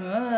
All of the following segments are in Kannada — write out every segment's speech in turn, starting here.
Uh...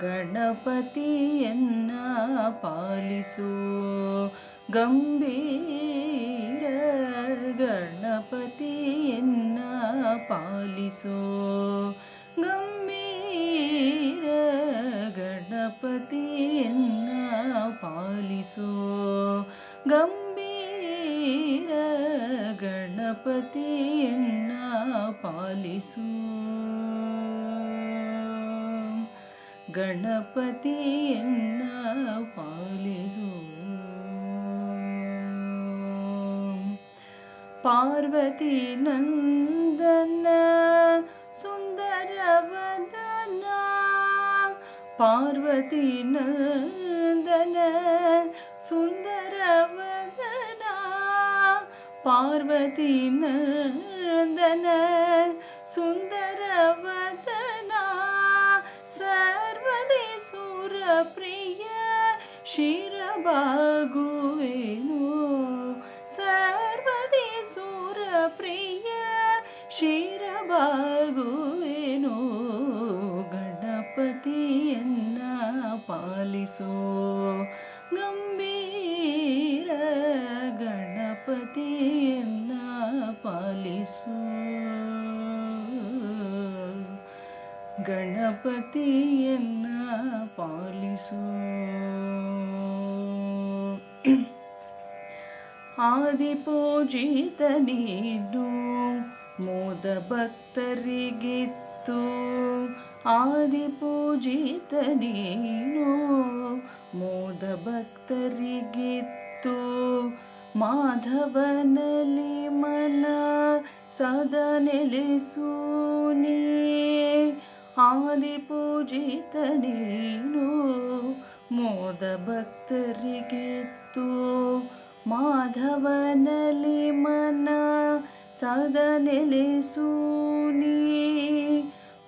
ಗಣಪತಿಯನ್ನ ಪಾಲಿಸೋ. ಗಂಭೀರ ಗಣಪತಿಯನ್ನ ಪಾಲಿಸೋ. ಗಂಭೀರ ಗಣಪತಿಯನ್ನ ಪಾಲಿಸೋ. ಗಂಭೀರ ಗಣಪತಿಯನ್ನ ಪಾಲಿಸು. ಗಣಪತಿಯನ್ನ ಪಾಲಿಸು ಪಾರ್ವತಿ ನಂದನ ಸುಂದರವದನ ಪಾರ್ವತಿ ನಂದನ ಸುಂದರವದನ ಪಾರ್ವತಿ ನಂದನ ಪಾಲಿಸೋ ಗಂಭೀರ ಗಣಪತಿಯನ್ನ ಪಾಲಿಸು. ಗಣಪತಿಯನ್ನ ಪಾಲಿಸು. ಆದಿಪೂಜಿತ ನೀನು ಮೋದ ಭಕ್ತರಿಗಿತ್ತು ಆದಿಪೂಜಿತ ನೀನು, ಮೋದ ಭಕ್ತರಿಗಿತ್ತು. ಮಾಧವನಲ್ಲಿ ಮನ ಸದಾ ನೆಲೆಸೂನಿ ಆದಿಪೂಜಿತ ನೀನು, ಮೋದ ಭಕ್ತರಿಗಿತ್ತು. ಮಾಧವನಲ್ಲಿ ಮನ ಸದಾ ನೆಲೆಸು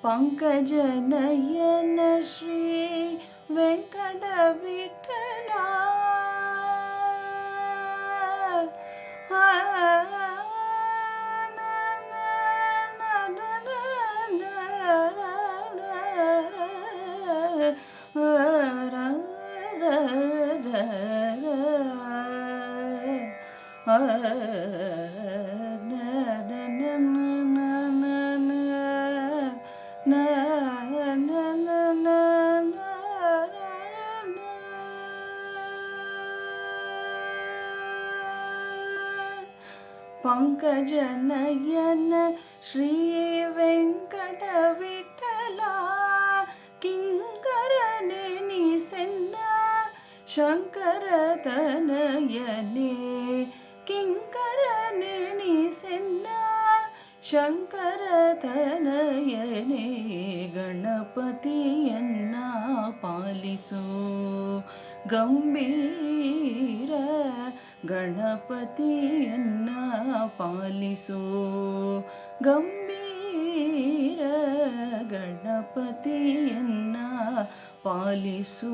പങ്കജനയന ശ്രീ വെങ്കടവിട്ടന ആ ವಿಠಲ ಪಂಕಜನಯನ ಶ್ರೀ ವೆಂಕಟ ವಿಠಲ ಕಿಂಕರ ನೆನಿಸೆನ್ನ ಶಂಕರ ತನಯನೇ ಕಿಂಕರ ನೆನಿಸೆನ್ನ ಶಂಕರ ತನಯನೇ ಗಣಪತಿಯನ್ನ ಪಾಲಿಸು. ಗಂಭೀರ ಗಣಪತಿಯನ್ನ ಪಾಲಿಸು. ಗಂಭೀರ ಗಣಪತಿಯನ್ನ ಪಾಲಿಸು.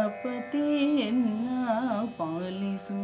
ತಪತೆಯನ್ನ ಪಾಲಿಸು